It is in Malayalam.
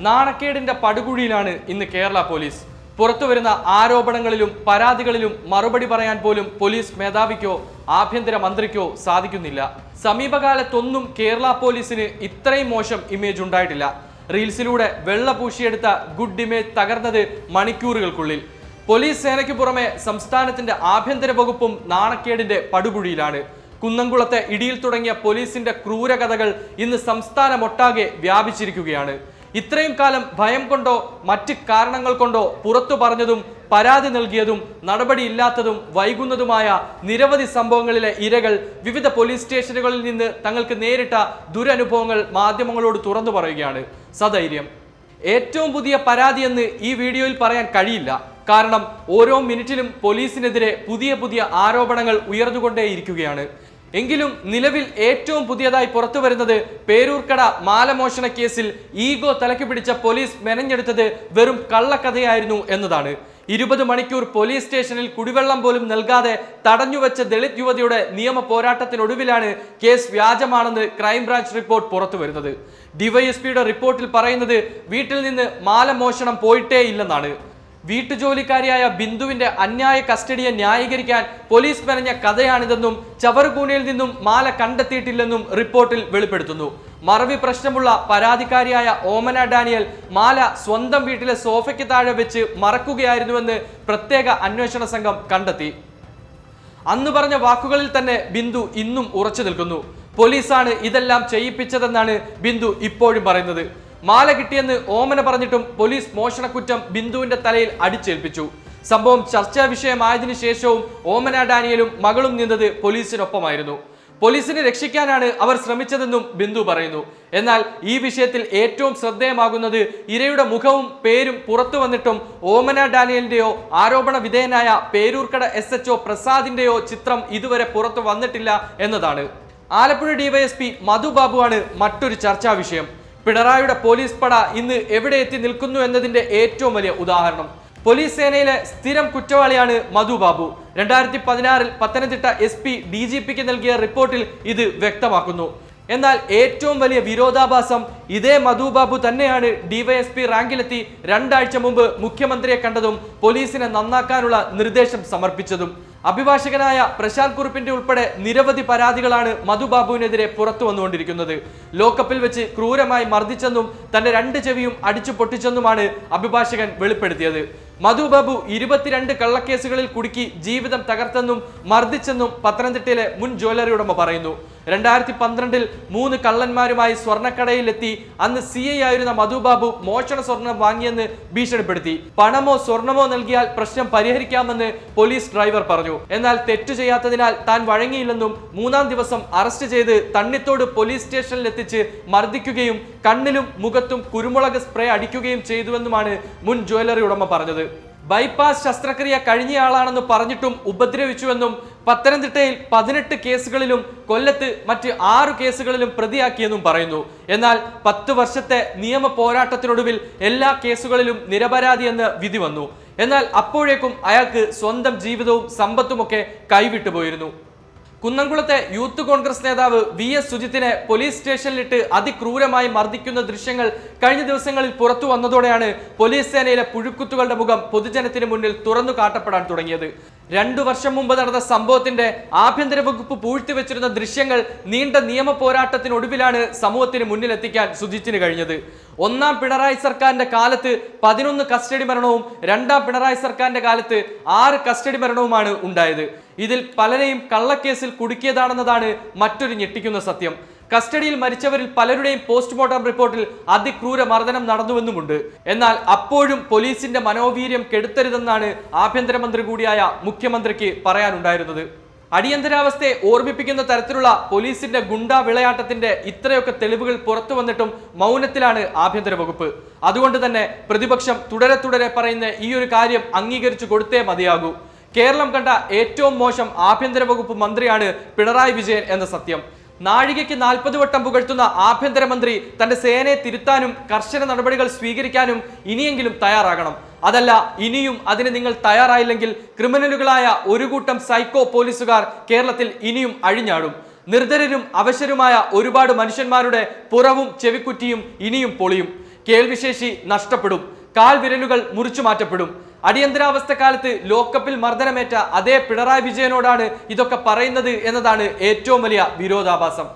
നാണക്കേടിന്റെ പടുകുഴിയിലാണ് ഇന്ന് കേരള പോലീസ്. പുറത്തുവരുന്ന ആരോപണങ്ങളിലും പരാതികളിലും മറുപടി പറയാൻ പോലും പോലീസ് മേധാവിക്കോ ആഭ്യന്തര മന്ത്രിക്കോ സാധിക്കുന്നില്ല. സമീപകാലത്തൊന്നും കേരള പോലീസിന് ഇത്രയും മോശം ഇമേജ് ഉണ്ടായിട്ടില്ല. റീൽസിലൂടെ വെള്ള പൂശിയെടുത്ത ഗുഡ് ഇമേജ് തകർന്നത് മണിക്കൂറുകൾക്കുള്ളിൽ. പോലീസ് സേനയ്ക്ക് പുറമെ സംസ്ഥാനത്തിന്റെ ആഭ്യന്തര വകുപ്പും നാണക്കേടിന്റെ പടുകുഴിയിലാണ്. കുന്നംകുളത്തെ ഇടിയിൽ തുടങ്ങിയ പോലീസിന്റെ ക്രൂരകഥകൾ ഇന്ന് സംസ്ഥാനമൊട്ടാകെ വ്യാപിച്ചിരിക്കുകയാണ്. ഇത്രയും കാലം ഭയം കൊണ്ടോ മറ്റ് കാരണങ്ങൾ കൊണ്ടോ പുറത്തു പറഞ്ഞതും പരാതി നൽകിയതും നടപടിയില്ലാത്തതും വൈകുന്നതുമായ നിരവധി സംഭവങ്ങളിലെ ഇരകൾ വിവിധ പോലീസ് സ്റ്റേഷനുകളിൽ നിന്ന് തങ്ങൾക്ക് നേരിട്ട ദുരനുഭവങ്ങൾ മാധ്യമങ്ങളോട് തുറന്നു പറയുകയാണ്. സധൈര്യം. ഏറ്റവും പുതിയ പരാതി എന്ന് ഈ വീഡിയോയിൽ പറയാൻ കഴിയില്ല. കാരണം ഓരോ മിനിറ്റിലും പോലീസിനെതിരെ പുതിയ പുതിയ ആരോപണങ്ങൾ ഉയർന്നുകൊണ്ടേയിരിക്കുകയാണ്. എങ്കിലും നിലവിൽ ഏറ്റവും പുതിയതായി പുറത്തു വരുന്നത് പേരൂർക്കട മാലമോഷണ കേസിൽ ഈഗോ തലക്ക് പിടിച്ച പോലീസ് മെനഞ്ഞെടുത്തത് വെറും കള്ളക്കഥയായിരുന്നു എന്നതാണ്. ഇരുപത് മണിക്കൂർ പോലീസ് സ്റ്റേഷനിൽ കുടിവെള്ളം പോലും നൽകാതെ തടഞ്ഞുവെച്ച ദളിത് യുവതിയുടെ നിയമ പോരാട്ടത്തിനൊടുവിലാണ് കേസ് വ്യാജമാണെന്ന് ക്രൈംബ്രാഞ്ച് റിപ്പോർട്ട് പുറത്തു വരുന്നത്. ഡിവൈഎസ്പിയുടെ റിപ്പോർട്ടിൽ പറയുന്നത് വീട്ടിൽ നിന്ന് മാലമോഷണം പോയിട്ടേ ഇല്ലെന്നാണ് വീട്ടുജോലിക്കാരിയായ ബിന്ദുവിന്റെ അന്യായ കസ്റ്റഡിയെ ന്യായീകരിക്കാൻ പോലീസ് മെനഞ്ഞ കഥയാണിതെന്നും ചവറുകൂനയിൽ നിന്നും മാല കണ്ടെത്തിയിട്ടില്ലെന്നും റിപ്പോർട്ടിൽ വെളിപ്പെടുത്തുന്നു. മറവി പ്രശ്നമുള്ള പരാതിക്കാരിയായ ഓമന ഡാനിയൽ മാല സ്വന്തം വീട്ടിലെ സോഫയ്ക്ക് താഴെ വെച്ച് മറക്കുകയായിരുന്നുവെന്ന് പ്രത്യേക അന്വേഷണ സംഘം കണ്ടെത്തി. അന്ന് പറഞ്ഞ വാക്കുകളിൽ തന്നെ ബിന്ദു ഇന്നും ഉറച്ചു നിൽക്കുന്നു. പോലീസാണ് ഇതെല്ലാം ചെയ്യിപ്പിച്ചതെന്നാണ് ബിന്ദു ഇപ്പോഴും പറയുന്നത്. മാല കിട്ടിയെന്ന് ഓമന പറഞ്ഞിട്ടും പോലീസ് മോഷണക്കുറ്റം ബിന്ദുവിന്റെ തലയിൽ അടിച്ചേൽപ്പിച്ചു. സംഭവം ചർച്ചാ വിഷയമായതിനു ശേഷവും ഓമന ഡാനിയലും മകളും നിന്നത് പോലീസിനൊപ്പമായിരുന്നു. പോലീസിനെ രക്ഷിക്കാനാണ് അവർ ശ്രമിച്ചതെന്നും ബിന്ദു പറയുന്നു. എന്നാൽ ഈ വിഷയത്തിൽ ഏറ്റവും ശ്രദ്ധേയമാകുന്നത് ഇരയുടെ മുഖവും പേരും പുറത്തു വന്നിട്ടും ഓമന ഡാനിയലിന്റെയോ ആരോപണ വിധേയനായ പേരൂർക്കട എസ് എച്ച് പ്രസാദിന്റെയോ ചിത്രം ഇതുവരെ പുറത്തു വന്നിട്ടില്ല എന്നതാണ്. ആലപ്പുഴ ഡിവൈഎസ്പി മധുബാബുവാണ് മറ്റൊരു ചർച്ചാ വിഷയം. പിണറായിയുടെ പോലീസ് പട ഇന്ന് എവിടെ എത്തി നിൽക്കുന്നു എന്നതിന്റെ ഏറ്റവും വലിയ ഉദാഹരണം. പോലീസ് സേനയിലെ സ്ഥിരം കുറ്റവാളിയാണ് മധു ബാബു. രണ്ടായിരത്തി പതിനാറിൽ Pathanamthitta S P D G പിക്ക് നൽകിയ റിപ്പോർട്ടിൽ ഇത് വ്യക്തമാക്കുന്നു. എന്നാൽ ഏറ്റവും വലിയ വിരോധാഭാസം ഇതേ മധുബാബു തന്നെയാണ് ഡിവൈഎസ്പി റാങ്കിലെത്തി രണ്ടാഴ്ച മുമ്പ് മുഖ്യമന്ത്രിയെ കണ്ടതും പോലീസിനെ നന്നാക്കാനുള്ള നിർദ്ദേശം സമർപ്പിച്ചതും. അഭിഭാഷകനായ പ്രശാന്ത് കുറുപ്പിന്റെ ഉൾപ്പെടെ നിരവധി പരാതികളാണ് മധുബാബുവിനെതിരെ പുറത്തു വന്നുകൊണ്ടിരിക്കുന്നത്. ലോക്കപ്പിൽ വെച്ച് ക്രൂരമായി മർദ്ദിച്ചെന്നും തന്റെ രണ്ട് ചെവിയും അടിച്ചു പൊട്ടിച്ചെന്നുമാണ് അഭിഭാഷകൻ വെളിപ്പെടുത്തിയത്. മധുബാബു ഇരുപത്തിരണ്ട് കള്ളക്കേസുകളിൽ കുടുക്കി ജീവിതം തകർത്തെന്നും മർദ്ദിച്ചെന്നും പത്തനംതിട്ടയിലെ മുൻ ജ്വല്ലറി ഉടമ പറയുന്നു. രണ്ടായിരത്തി പന്ത്രണ്ടിൽ മൂന്ന് കള്ളന്മാരുമായി സ്വർണക്കടയിലെത്തി. അന്ന് സി ഐ ആയിരുന്ന മധുബാബു മോഷണ സ്വർണം വാങ്ങിയെന്ന് ഭീഷണിപ്പെടുത്തി. പണമോ സ്വർണമോ നൽകിയാൽ പ്രശ്നം പരിഹരിക്കാമെന്ന് പോലീസ് ഡ്രൈവർ പറഞ്ഞു. എന്നാൽ തെറ്റു ചെയ്യാത്തതിനാൽ താൻ വഴങ്ങിയില്ലെന്നും മൂന്നാം ദിവസം അറസ്റ്റ് ചെയ്ത് തണ്ണിത്തോട് പോലീസ് സ്റ്റേഷനിൽ എത്തിച്ച് മർദ്ദിക്കുകയും കണ്ണിലും മുഖത്തും കുരുമുളക് സ്പ്രേ അടിക്കുകയും ചെയ്തുവെന്നുമാണ് മുൻ ജ്വല്ലറി ഉടമ പറഞ്ഞത്. ബൈപ്പാസ് ശസ്ത്രക്രിയ കഴിഞ്ഞയാളാണെന്ന് പറഞ്ഞിട്ടും ഉപദ്രവിച്ചുവെന്നും പത്തനംതിട്ടയിൽ പതിനെട്ട് കേസുകളിലും കൊല്ലത്ത് മറ്റ് ആറു കേസുകളിലും പ്രതിയാക്കിയെന്നും പറയുന്നു. എന്നാൽ പത്ത് വർഷത്തെ നിയമ പോരാട്ടത്തിനൊടുവിൽ എല്ലാ കേസുകളിലും നിരപരാധിയെന്ന് വിധി വന്നു. എന്നാൽ അപ്പോഴേക്കും അയാൾക്ക് സ്വന്തം ജീവിതവും സമ്പത്തുമൊക്കെ കൈവിട്ടു പോയിരുന്നു കുന്നംകുളത്തെ യൂത്ത് കോൺഗ്രസ് നേതാവ് വി എസ് സുജിത്തിനെ പോലീസ് സ്റ്റേഷനിലിട്ട് അതിക്രൂരമായി മർദ്ദിക്കുന്ന ദൃശ്യങ്ങൾ കഴിഞ്ഞ ദിവസങ്ങളിൽ പുറത്തു വന്നതോടെയാണ് പോലീസ് സേനയിലെ പുഴുക്കുത്തുകളുടെ മുഖം പൊതുജനത്തിന് മുന്നിൽ തുറന്നു കാട്ടപ്പെടാൻ തുടങ്ങിയത്. രണ്ടു വർഷം മുമ്പ് നടന്ന സംഭവത്തിന്റെ ആഭ്യന്തര വകുപ്പ് പൂഴ്ത്തിവെച്ചിരുന്ന ദൃശ്യങ്ങൾ നീണ്ട നിയമ പോരാട്ടത്തിനൊടുവിലാണ് സമൂഹത്തിന് മുന്നിലെത്തിക്കാൻ സുജിത്തിന് കഴിഞ്ഞത്. ഒന്നാം പിണറായി സർക്കാരിന്റെ കാലത്ത് പതിനൊന്ന് കസ്റ്റഡി മരണവും രണ്ടാം പിണറായി സർക്കാരിന്റെ കാലത്ത് ആറ് കസ്റ്റഡി മരണവുമാണ് ഉണ്ടായത്. ഇതിൽ പലരെയും കള്ളക്കേസിൽ കുടുക്കിയതാണെന്നതാണ് മറ്റൊരു ഞെട്ടിക്കുന്ന സത്യം. കസ്റ്റഡിയിൽ മരിച്ചവരിൽ പലരുടെയും പോസ്റ്റ്മോർട്ടം റിപ്പോർട്ടിൽ അതിക്രൂര മർദ്ദനം നടന്നുവെന്നുമുണ്ട്. എന്നാൽ അപ്പോഴും പോലീസിന്റെ മനോവീര്യം കെടുത്തരുതെന്നാണ് ആഭ്യന്തരമന്ത്രി കൂടിയായ മുഖ്യമന്ത്രിക്ക് പറയാനുണ്ടായിരുന്നത്. അടിയന്തരാവസ്ഥയെ ഓർമ്മിപ്പിക്കുന്ന തരത്തിലുള്ള പോലീസിന്റെ ഗുണ്ടാ വിളയാട്ടത്തിന്റെ ഇത്രയൊക്കെ തെളിവുകൾ പുറത്തു വന്നിട്ടും മൗനത്തിലാണ് ആഭ്യന്തര വകുപ്പ്. അതുകൊണ്ട് തന്നെ പ്രതിപക്ഷം തുടരെ തുടരെ പറയുന്ന ഈ ഒരു കാര്യം അംഗീകരിച്ചു കൊടുത്തേ മതിയാകൂ. കേരളം കണ്ട ഏറ്റവും മോശം ആഭ്യന്തര വകുപ്പ് മന്ത്രിയാണ് പിണറായി വിജയൻ എന്ന സത്യം. നാഴികയ്ക്ക് നാൽപ്പത് വട്ടം പുകഴ്ത്തുന്ന ആഭ്യന്തരമന്ത്രി തന്റെ സേനയെ തിരുത്താനും കർശന നടപടികൾ സ്വീകരിക്കാനും ഇനിയെങ്കിലും തയ്യാറാകണം. അതല്ല ഇനിയും അതിന് നിങ്ങൾ തയ്യാറായില്ലെങ്കിൽ ക്രിമിനലുകളായ ഒരു കൂട്ടം സൈക്കോ പോലീസുകാർ കേരളത്തിൽ ഇനിയും അഴിഞ്ഞാടും. നിർദ്ധരരും അവശരുമായ ഒരുപാട് മനുഷ്യന്മാരുടെ പുറവും ചെവിക്കുറ്റിയും ഇനിയും പൊളിയും. കേൾവിശേഷി നഷ്ടപ്പെടും. കാൽ വിരലുകൾ മുറിച്ചു മാറ്റപ്പെടും. അടിയന്തരാവസ്ഥ കാലത്ത് ലോക്കപ്പിൽ മർദ്ദനമേറ്റ അതേ പിണറായി വിജയനോടാണ് ഇതൊക്കെ പറയുന്നത് എന്നതാണ് ഏറ്റവും വലിയ വിരോധാഭാസം.